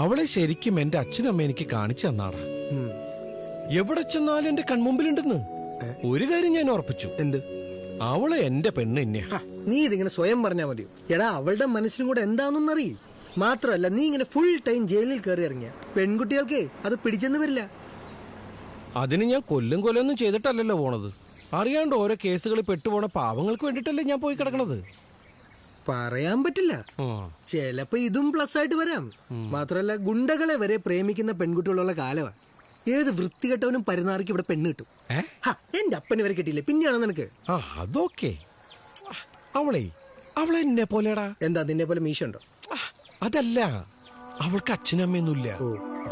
അവളെ ശരിക്കും എന്റെ അച്ഛനും അമ്മ എനിക്ക് കാണിച്ചു തന്നാടാ. എവിടെ ചെന്നാലും എന്റെ കൺമുമ്പിലുണ്ടെന്ന്? ഒരു കാര്യം ഞാൻ ഉറപ്പിച്ചു. എന്ത്? അവൾ എന്റെ പെണ്ണ് തന്നെയാ. നീ ഇതിങ്ങനെ സ്വയം പറഞ്ഞാ മതിയോ? എടാ അവളുടെ മനസ്സിനും കൂടെ എന്താണെന്ന് അറിയില്ല മാത്രമല്ല നീ ഇങ്ങനെ ഫുൾ ടൈം ജയിലിൽ കയറി ഇറങ്ങിയ പെൺകുട്ടികൾക്ക് അത് പിടിച്ചെന്ന് വരില്ല. അതിന് ഞാൻ കൊല്ലും കൊല്ലൊന്നും ചെയ്തിട്ടല്ലല്ലോ പോണത്. അറിയാണ്ട് ഓരോ കേസുകളിൽ പെട്ടുപോണ പാവങ്ങൾക്ക് വേണ്ടിട്ടല്ലേ ഞാൻ പോയി കിടക്കണത്. പറയാൻ പറ്റില്ല. ചെലപ്പോ ഇതും പ്ലസ് ആയിട്ട് വരാം. മാത്രമല്ല ഗുണ്ടകളെ വരെ പ്രേമിക്കുന്ന പെൺകുട്ടികളുള്ള കാലമാണ് ഏത് വൃത്തികെട്ടവനും പരിനാറിക്ക് ഇവിടെ പെണ്ണ് കിട്ടും. എന്റെ അപ്പന് വരെ കിട്ടിയില്ലേ? പിന്നെയാണ് നിനക്ക്? അതൊക്കെ. അവളെ അവളെ എന്നെ പോലെടാ എന്താ നിന്നെ പോലെ മീശ ഉണ്ടോ അതല്ല. അവൾക്ക് അച്ഛനമ്മയൊന്നുമില്ല.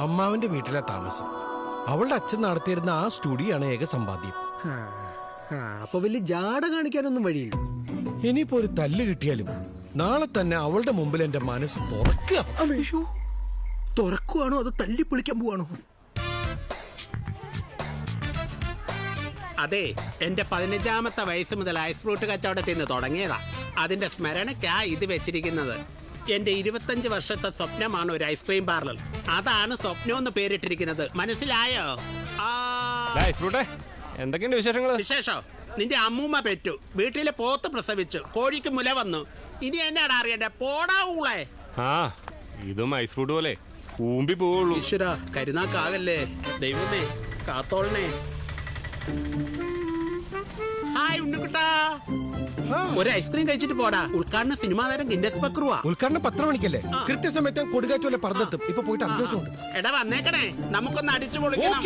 അമ്മാവന്റെ വീട്ടിലാ താമസം. അവളുടെ അച്ഛൻ നടത്തിയിരുന്ന ആ സ്റ്റുഡിയോ ആണ് ഏക സമ്പാദ്യം. അപ്പൊ വലിയ ജാട കാണിക്കാനൊന്നും വഴിയില്ല. ഇനിയിപ്പോ ഒരു തല്ല് കിട്ടിയാലും നാളെ തന്നെ അവളുടെ മുമ്പിൽ എന്റെ മനസ്സ് തുറക്കുക. അത് തുറക്കുവാണോ അതോ തല്ലി പൊളിക്കാൻ പോവാണോ? അതെ എന്റെ പതിനഞ്ചാമത്തെ വയസ്സ് മുതൽ ഐസ് ഫ്രൂട്ട് കച്ചവടത്തിൽ നിന്ന് തുടങ്ങിയതാ. അതിന്റെ സ്മരണയ്ക്കാ ഇത് വെച്ചിരിക്കുന്നത്. എന്റെ ഇരുപത്തഞ്ച് വർഷത്തെ സ്വപ്നമാണ് ഒരു ഐസ്ക്രീം പാർലർ. അതാണ് സ്വപ്നം എന്ന് പേരിട്ടിരിക്കുന്നത്. മനസ്സിലായോ? എന്തൊക്കെയുണ്ട് വിശേഷങ്ങൾ വിശേഷോ? നിന്റെ അമ്മൂമ്മ പെറ്റു. വീട്ടിലെ പോത്ത് പ്രസവിച്ചു. കോഴിക്ക് മുല വന്നു. ഇനി എന്നാടാ അറിയണ്ടേ? പോടാ ഊളെ. ആ ഇതും ഐസ് ഫ്രൂട്ട് പോലെ. ഊമ്പി പോവുള്ളൂ. ഈശ്വര കരുനാക്കാകല്ലേ. ദൈവമേ കാത്തോളണേ. ഹായ് ഉണ്ണുകുട്ടാ ഒരു ഐസ്ക്രീം കഴിച്ചിട്ട് പോടാ. ഉദ്ഘാടന സിനിമാ താരം ഗിന്നസ് ബക്രുവാ. ഉദ്ഘാടനം പത്ര മണിക്കല്ലേ കൃത്യസമയത്ത് കൊടുക്കാറ്റ് വല്ല പറഞ്ഞെത്തും ഇപ്പൊ പോയിട്ട് അഭ്യാസമുണ്ട് എടാ വന്നേക്കണേ. നമുക്കൊന്ന് അടിച്ചു പൊളിക്കാം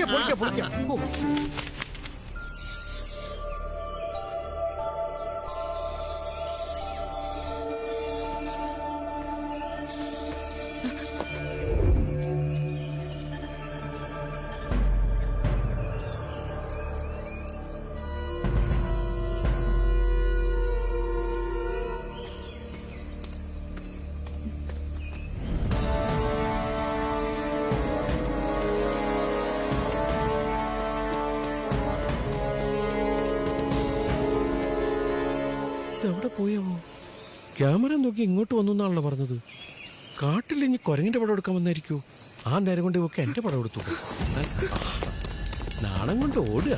പോയാവോ? ക്യാമറ നോക്കി ഇങ്ങോട്ട് വന്നു എന്നാണല്ലോ പറഞ്ഞത്. കാട്ടിൽ ഇനി കുരങ്ങിന്റെ പടം എടുക്കാൻ വന്നായിരിക്കോ? ആ നേരം കൊണ്ട് ഇവക്ക് എന്റെ പടം എടുത്തു. നാണം കൊണ്ട് ഓടുക.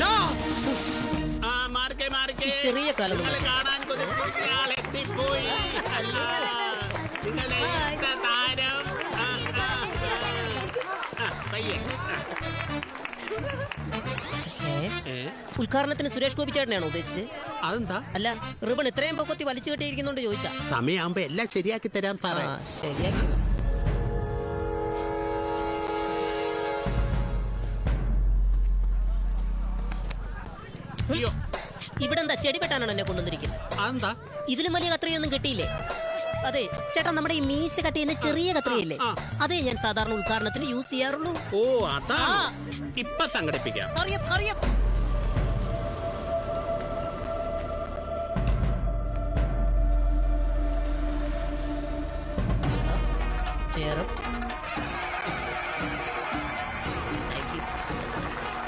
ഡാ. ആ മാറിക്കേ മാറിക്കേ ചെറിയ കാലം കാണാൻ കൊതിച്ചിരുന്ന ഉദ്ഘാടനത്തിന് സുരേഷ് ഗോപി ചേട്ടനെയാണോ ഉദ്ദേശിച്ചത്? അതെന്താ? അല്ല റിബൺ ഇത്രയും പൊക്കത്തി വലിച്ചു കെട്ടിയിരിക്കുന്നോണ്ട് ചോദിച്ചാ. സമയമാകുമ്പോ എല്ലാം ശരിയാക്കി തരാം സാറേ. ആ, ശരിയാക്കി. അയ്യോ ഇവിടെ എന്താ ചെടി വെട്ടാനാണ് എന്നെ കൊണ്ടുവന്നിരിക്കുന്നത്? അതെന്താ? ഇതിലും വലിയ കത്രിയൊന്നും കിട്ടിയില്ലേ? അതെ ചേട്ടാ നമ്മുടെ ഈ മീശ കട്ട് ചെറിയ കത്രിയല്ലേ ആ. അതേ ഞാൻ സാധാരണ ഉദ്ഘാടനത്തിന് യൂസ് ചെയ്യാറുള്ളൂ. ഓ അതാ ആ. ഇപ്പൊ സംഘടിപ്പിക്കാം. അറിയാം അറിയാം.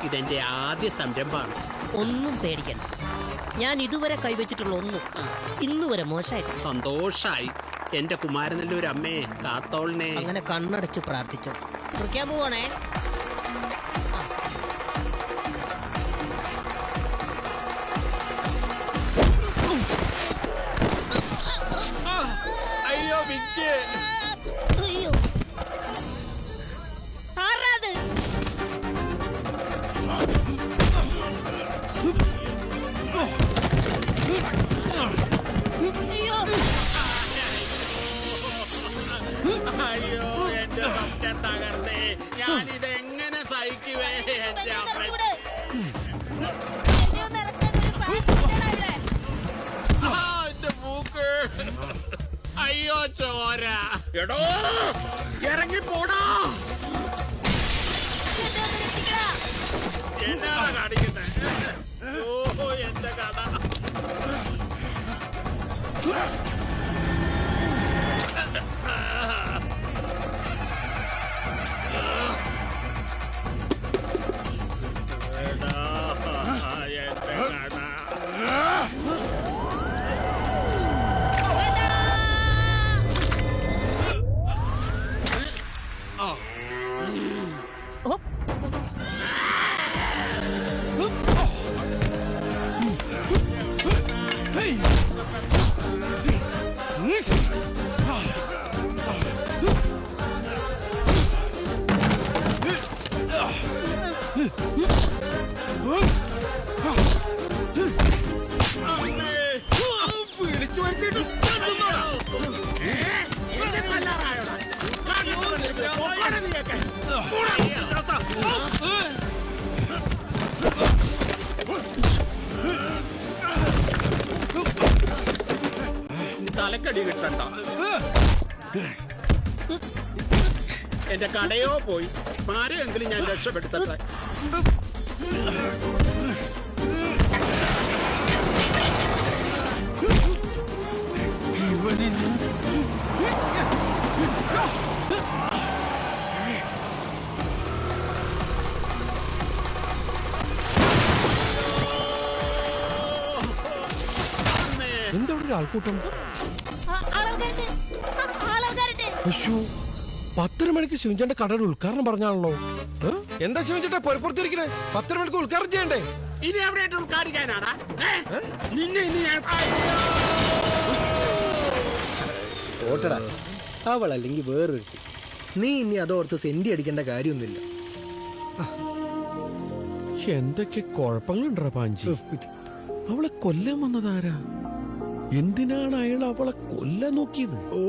ഇതെന്റെ ആദ്യ സംരംഭമാണ്. ഒന്നും പേടിക്കണ്ട. ഞാൻ ഇതുവരെ കൈവച്ചിട്ടുള്ള ഒന്നും ഇന്നുവരെ മോശമായിട്ട് സന്തോഷായി. എന്റെ കുമാരനല്ലൂർ അമ്മേ കാത്തോളിനെ. അങ്ങനെ കണ്ണടച്ച് പ്രാർത്ഥിച്ചു. കുറിക്കാൻ പോവാണേ. അയ്യോ പിടിക്ക് ചോര. എടോ ഇറങ്ങി പോടാ എന്നാണ് കാണിക്കുന്നത് ഓ എന്റെ കട. തലക്കടി കിട്ടണ്ട എന്റെ കടയോ പോയി ആരെയെങ്കിലും ഞാൻ രക്ഷപ്പെടുത്തട്ടെ അമ്മേ. എന്താ ഇവിടെ ആൾക്കൂട്ടം? അയ്യോ പത്തര മണിക്ക് ശിവഞ്ചേട്ടന്റെ കടയുടെ ഉദ്ഘാടനം പറഞ്ഞാണല്ലോ? എന്താ ശിവഞ്ചേട്ടാ പുറത്തിരിക്കണേ പത്തര മണിക്ക് ഉദ്ഘാടനം ചെയ്യണ്ടേ? ഇനി എവിടെയായിട്ട് ഉദ്ഘാടിക്കാനാടാ? നിന്നെ ഇനി ഞാൻ ഓട്ടടാ. അവളല്ലെങ്കിൽ വേറൊരുത്തി. നീ ഇനി അതോർത്ത് സെന്റി അടിക്കേണ്ട കാര്യമൊന്നുമില്ല. എന്തൊക്കെ കുഴപ്പങ്ങളുണ്ടോ പാഞ്ചി? അവളെ കൊല്ലാൻ വന്നതാരാ എന്തിനാണ് അയാൾ അവളെ കൊല്ല നോക്കിയത്? ഓ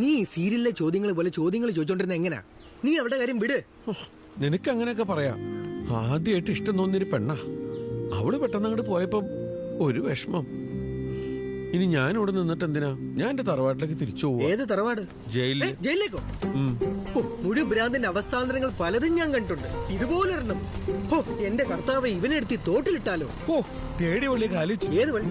നീ സീരിയലിലെ ചോദ്യങ്ങൾ പോലെ ചോദ്യങ്ങൾ ചോദിച്ചോണ്ടിരുന്ന എങ്ങനാ? നീ അവിടെ കാര്യം വിട്. നിനക്ക് അങ്ങനെയൊക്കെ പറയാം. ആദ്യമായിട്ട് ഇഷ്ടം തോന്നിയൊരു പെണ്ണാ. അവൾ പെട്ടെന്ന് അങ്ങോട്ട് പോയപ്പോ ഒരു വിഷമം. ഇനി ഞാൻ ഇവിടെ നിന്നിട്ട് എന്തിനാ? ഞാൻ എന്റെ തറവാട്ടിലേക്ക് തിരിച്ചു ഏത് തറവാട്? ജയിലിൽ ജയിലിലേക്കോ? ഓ മുഴു ഭ്രാന്തിന്റെ അവസ്ഥാന്തരങ്ങൾ പലതും ഞാൻ കണ്ടിട്ടുണ്ട്. ഇതുപോലെ ഓ എന്റെ കർത്താവ് ഇവനെടുത്തി തോട്ടിലിട്ടാലോ? ഓ തേടി വള്ളി കാലിച്ചു. ഏത് വഴി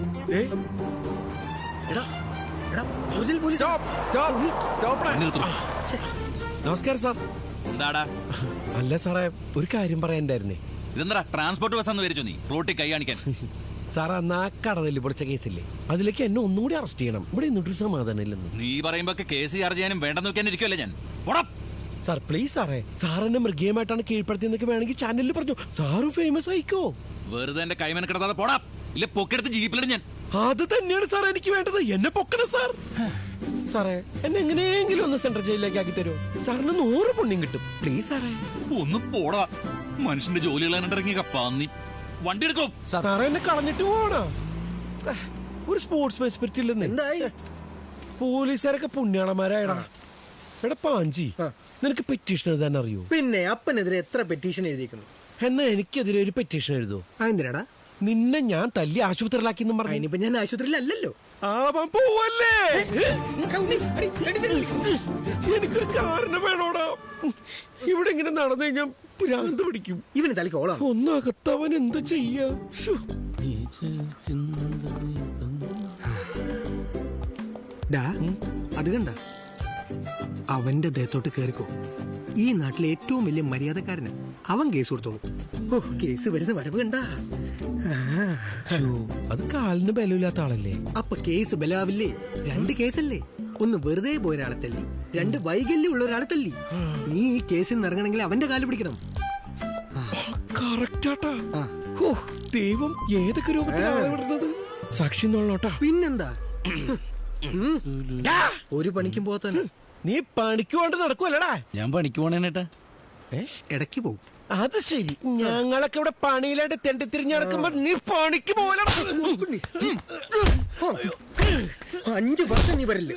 നമസ്കാരം സാർ. എന്താടാ? അല്ല സാറേ ഒരു കാര്യം പറയാണ്ടായിരുന്നേ ഇതെന്താ ട്രാൻസ്പോർട്ട് ബസ് എന്ന് വിചാരിച്ചു നീ? റോട്ടിൽ കൈ കാണിക്കാൻ. സാർ അന്ന് ആ കടതല്ലി പൊളിച്ച കേസില്ലേ? അതിലേക്ക് എന്നെ ഒന്നും കൂടി അറസ്റ്റ് ചെയ്യണം. ഇവിടെ നിന്നിട്ട് സമാധാനം ഇല്ലെന്ന്. നീ പറയുമ്പോ കേസ് ചാർജ് ചെയ്യാനും വേണ്ടെന്ന് നോക്കാൻ ഇരിക്കുമല്ലേ ഞാൻ? പോടാ. സാർ പ്ലീസ് സാറേ. സാർ എന്നെ മൃഗീയമായിട്ടാണ് കീഴ്പ്പെടുത്തിയെന്നൊക്കെ വേണമെങ്കിൽ ചാനലിൽ പറഞ്ഞു. സാറും ഫേമസ് ആയിക്കോ. വെറുതെ എന്റെ കൈമന കിടത്താതെ പോടാ. ഇല്ല പൊക്കെടുത്ത് ജീപ്പിലിട്ട് ഞാൻ. അത് തന്നെയാണ് സാർ എനിക്ക് വേണ്ടത്. എന്നെ പൊക്കണം സാർ. സാറേ എന്നെ എങ്ങനെയെങ്കിലും ഒന്ന് സെൻട്രൽ ജയിലിലേക്ക് ആക്കി തരുമോ? സാറിന് നൂറ് പുണ്യം കിട്ടും. പ്ലീസ് സാറേ. ഒന്ന് പോടാ. മനുഷ്യന്റെ ജോലി ഇറങ്ങിയ പന്നി വണ്ടി എടുക്കോ സാറേ എന്നെ കളഞ്ഞിട്ട് പോണോ ഒരു സ്പോർട്സ് സ്പിരിറ്റ് ഇല്ലെന്ന്. എന്തായി? പോലീസുകാരൊക്കെ പുണ്യാളന്മാരായടാ. എടാ പാഞ്ചി നിനക്ക് പെറ്റീഷൻ എഴുതാൻ അറിയോ? പിന്നെ അപ്പനെതിരെ എത്ര പെറ്റീഷൻ എഴുതിയിരിക്കുന്നു എന്നാ എനിക്കെതിരെ ഒരു പെറ്റീഷൻ എഴുതുമോ എന്തിനാടാ നിന്നെ ഞാൻ തല്ലി ആശുപത്രിയിലാക്കി എന്നും പറഞ്ഞു. ഇനിയിപ്പോ ഞാൻ ആശുപത്രിയിലല്ലല്ലോ. ആവാൻ പോവല്ലേ. എനിക്കൊരു കാരണം വേണോടാ. ഇവിടെ ഇങ്ങനെ നടന്നു കഴിഞ്ഞാൽ ഭ്രാന്ത് പിടിക്കും. ഇവന് തലക്ക് ഓളാണ് ഒന്നകത്തവൻ എന്താ ചെയ്യാ. ഡാ അത് കണ്ട? അവന്റെ ദേഹത്തോട്ട് കേറിക്കോ. ഈ നാട്ടിലെ ഏറ്റവും വലിയ മര്യാദക്കാരന് അവൻ കേസ് കൊടുത്തോളൂ. കേസ് വരുന്ന വരവ് കണ്ട. ശ്ശോ, അത് കാലിന് ബലമില്ലാത്ത ആളല്ലേ? അപ്പൊ കേസ് ബലാവില്ലേ? രണ്ട് കേസല്ലേ? ഒന്ന് വെറുതെ പോയ ഒരാളെ തല്ലി. രണ്ട് വൈകല്യം ഉള്ള ഒരാളെ തല്ലി. നീ ഈ കേസിൽ നിന്ന് ഇറങ്ങണമെങ്കിൽ അവന്റെ കാൽ പിടിക്കണം. കറക്റ്റാട്ടാ ആ. ഓ ദൈവം ഏതൊക്കെ രൂപത്തിലാണ് വിടുന്നത്? സാക്ഷി നോളോട്ടാ പിന്നെന്താ? ഒരു പണിക്കും പോത്തന്നെ നീ പണിക്ക് കൊണ്ട് നടക്കുവല്ലടാ. ഞാൻ പണിക്ക് പോണേനേട്ടാ. ഇടയ്ക്ക് പോകും അത് ശരി ഞങ്ങളൊക്കെ ഇവിടെ പണിയിലായിട്ട് തെണ്ടി തിരിഞ്ഞ് നടക്കുമ്പോ നീ പണിക്ക് പോലെ അഞ്ചു വർഷം നീ വരില്ല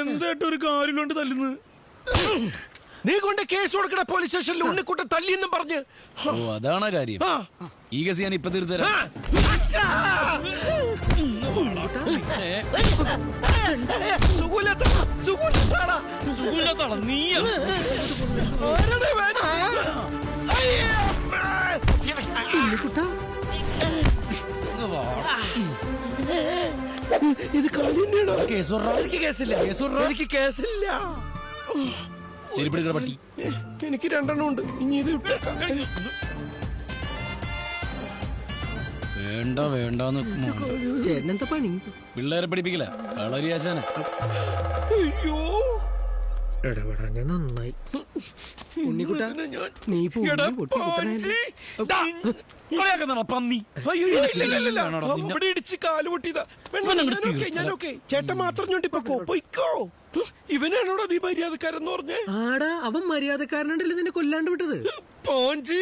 എന്തായിട്ട് ഒരു കാര്യം കൊണ്ട് തല്ലുന്നത് നീ കൊണ്ട് കേസ് കൊടുക്കണ പോലീസ് സ്റ്റേഷനിൽ ഉണ്ണിക്കുട്ടൻ തല്ലിയെന്നും പറഞ്ഞ് ഓ അതാണ് കാര്യം ഈ കേസ് ഞാൻ ഇപ്പൊ തീർത്തരാം സുഖമില്ലാത്ത ഇത്. എനിക്ക് കേസില്ല. എനിക്ക് കേസില്ല. പട്ടി. എനിക്ക് രണ്ടെണ്ണം ഉണ്ട്. ഇനി ഇത് വിട്ടേക്കാം വേണ്ട വേണ്ടെന്ന് ചേട്ടനെന്താ പണി? പിള്ളേരെ പഠിപ്പിക്കില്ല. വളരെ ആശാന അയ്യോ. നന്നായി. ഉണ്ണിക്കുട്ട നീ. ചേട്ടൻ മാത്രം ഞൊണ്ടി പൊക്കോ? പൊയ്ക്കോ? ഇവനാണോടാ നീ മര്യാദക്കാരെന്ന് പറഞ്ഞേ? ആടാ അവൻ മര്യാദക്കാരനുണ്ടല്ലോ നിന്നെ കൊല്ലാണ്ട് വിട്ടത്? പോഞ്ചി.